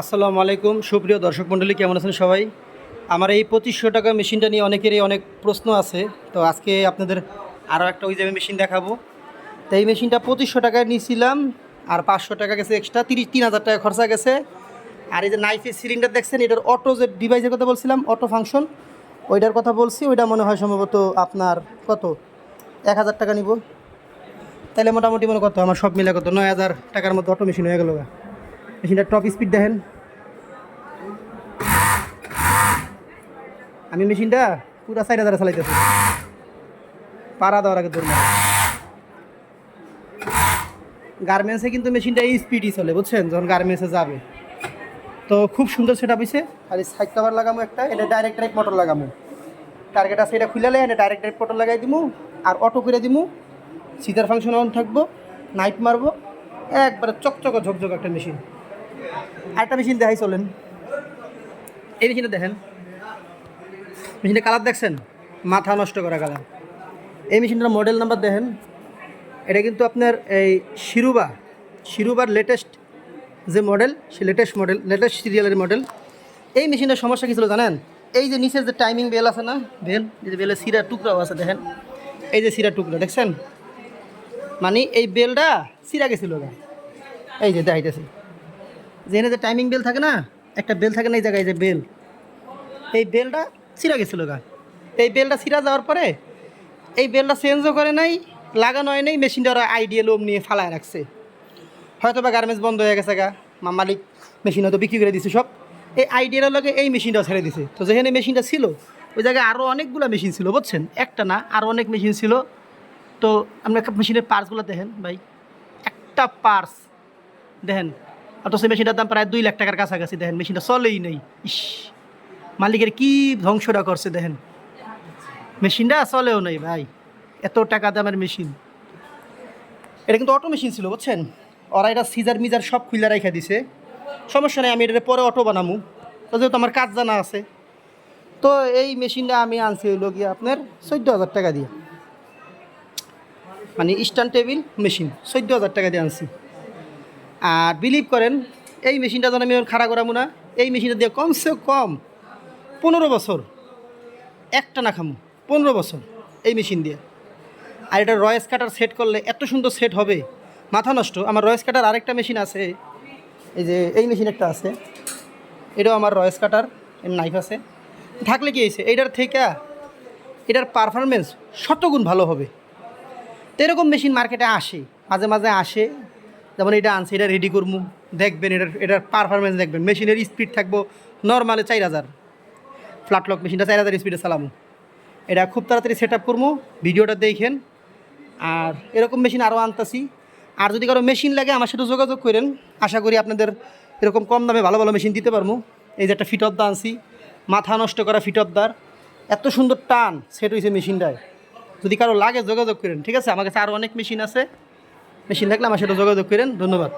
আসসালামু আলাইকুম। সুপ্রিয় দর্শক মণ্ডলী, কেমন আছেন সবাই? আমার এই পঁচিশশো টাকা মেশিনটা নিয়ে অনেকেরই অনেক প্রশ্ন আছে। তো আজকে আপনাদের আরও একটা ওই যাবে মেশিন দেখাবো। তো এই মেশিনটা পঁচিশশো টাকায় নিয়েছিলাম আর পাঁচশো টাকা গেছে এক্সট্রা তিরিশ তিন হাজার টাকা খরচা গেছে। আর এই যে নাইফের সিলিন্ডার দেখছেন, এটার অটো যে ডিভাইসের কথা বলছিলাম অটো ফাংশন ওইটার কথা বলছি, ওইটা মনে হয় সম্ভবত আপনার কত? এক হাজার টাকা নিব। তাহলে মোটামুটি মনে কত আমার সব মিলে কত? নয় হাজার টাকার মধ্যে অটো মেশিন হয়ে গেল মেশিনটার টপ স্পিড দেখেন। আমি মেশিনটা পুরো সাইড হাজারে চালাইতেছি। পাড়া দেওয়ার আগে ধরুন। গার্মেন্টসে কিন্তু মেশিনটা এই স্পিডই চলে, বুঝছেন? যখন গার্মেন্টসে যাবে। তো খুব সুন্দর সেটা হয়েছে আর এই সাইড কভার লাগামো একটা, এটা ডাইরেক্ট ডাইরেক্ট মোটর লাগামো। টার্গেট আছে এটা খুলে এটা ডাইরেক্ট ডাইরেক্ট মোটর লাগাই দিমু। আর অটো করে দিমু। সিটার ফাংশন অন থাকব নাইট মারবো। একবারে চকচকা ঝকঝক একটা মেশিন আরেকটা মেশিন দেখাই, চলেন। এই মেশিনটা দেখেন। মেশিনটা কালার দেখছেন? মাথা নষ্ট করা কালার এই মেশিনটার মডেল নাম্বার দেখেন। এটা কিন্তু আপনার এই শিরুবা। শিরুবার লেটেস্ট যে মডেল সে লেটেস্ট মডেল লেটেস্ট সিরিয়ালের মডেল এই মেশিনটার সমস্যা কী ছিল জানেন? এই যে নিচের যে টাইমিং বেল আছে না বেল এই যে বেলের সিরা টুকরাও আছে, দেখেন। এই যে সিরা টুকরা, দেখছেন? মানে এই বেলটা সিরা গেছিল এই যে দেখাইতেছি। যেখানে যে টাইমিং বেল থাকে না, একটা বেল থাকে না, এই জায়গায় যে বেল এই বেলটা ছিঁড়া গেছিল গা। এই বেলটা ছিঁড়া যাওয়ার পরে, এই বেলটা চেঞ্জও করে নাই, লাগানো হয় নাই মেশিনটা ওরা আইডিয়াল ওম নিয়ে ফালায় রাখছে। হয়তো বা গার্মেন্টস বন্ধ হয়ে গেছে গা, মা মালিক মেশিন হয়তো বিক্রি করে দিছে সব। এই আইডিয়ার লগে এই মেশিনটাও ছেড়ে দিছে। তো যেখানে মেশিনটা ছিল, ওই জায়গায় আরও অনেকগুলো মেশিন ছিল, বুঝছেন? একটা না আরও অনেক মেশিন ছিল। তো আমরা মেশিনের পার্টসগুলো দেখেন ভাই। একটা পার্টস দেখেন অথচ মেশিনটার দাম প্রায় দুই লাখ টাকার কাছাকাছি, দেখেন, মেশিনটা চলেই নেই। ইস, মালিকের কি ধ্বংসটা করছে, দেখেন। মেশিনটা চলেও নেই, ভাই। এত টাকা দামের মেশিন। এটা কিন্তু অটো মেশিন ছিল, বুঝছেন? ওরা এটা সিজার মিজার সব খুলে রেখে দিছে। সমস্যা নেই, আমি এটা পরে অটো বানামু। তো যেহেতু আমার কাজ জানা আছে, তো এই মেশিনটা আমি আনছি হইল গিয়ে আপনার চোদ্দ হাজার টাকা দিয়ে। মানে স্ট্যান্ড টেবিল মেশিন চোদ্দ হাজার টাকা দিয়ে আনছি। আর বিলিভ করেন, এই মেশিনটা যেন আমি খাড়া করাবো না, এই মেশিনটা দিয়ে কমসে কম পনেরো বছর একটা না খামু, পনেরো বছর এই মেশিন দিয়ে। আর এটা রয়েস কাটার সেট করলে এত সুন্দর সেট হবে, মাথা নষ্ট। আমার রয়েস কাটার আরেকটা মেশিন আছে, এই যে এই মেশিন একটা আছে, এটাও আমার রয়েস কাটার নাইফ আছে। থাকলে কি হয়েছে, এইটার থেকে এটার পারফরমেন্স শতগুণ ভালো হবে। তো এরকম মেশিন মার্কেটে আসে, মাঝে মাঝে আসে যেমন এটা আনছে, এটা রেডি করব দেখবেন এটার এটার পারফরমেন্স দেখবেন। মেশিনের স্পিড থাকব নর্মালে চার হাজার। ফ্ল্যাট ফ্ল্যাটলক মেশিনটা চার হাজার স্পিডে চালামো। এটা খুব তাড়াতাড়ি সেট আপ করব ভিডিওটা দেখেন। আর এরকম মেশিন আরও আনতাছি। আর যদি কারও মেশিন লাগে, আমার সাথে যোগাযোগ করেন। আশা করি আপনাদের এরকম কম দামে ভালো ভালো মেশিন দিতে পারব এই যে একটা ফিটরদা আনছি, মাথা নষ্ট করা ফিটরদার এত সুন্দর টান সেট হয়েছে মেশিনটায় যদি কারও লাগে, যোগাযোগ করেন। ঠিক আছে? আমার কাছে আরও অনেক মেশিন আছে। মেশিন থাকলে আমার সাথে যোগাযোগ করেন। ধন্যবাদ।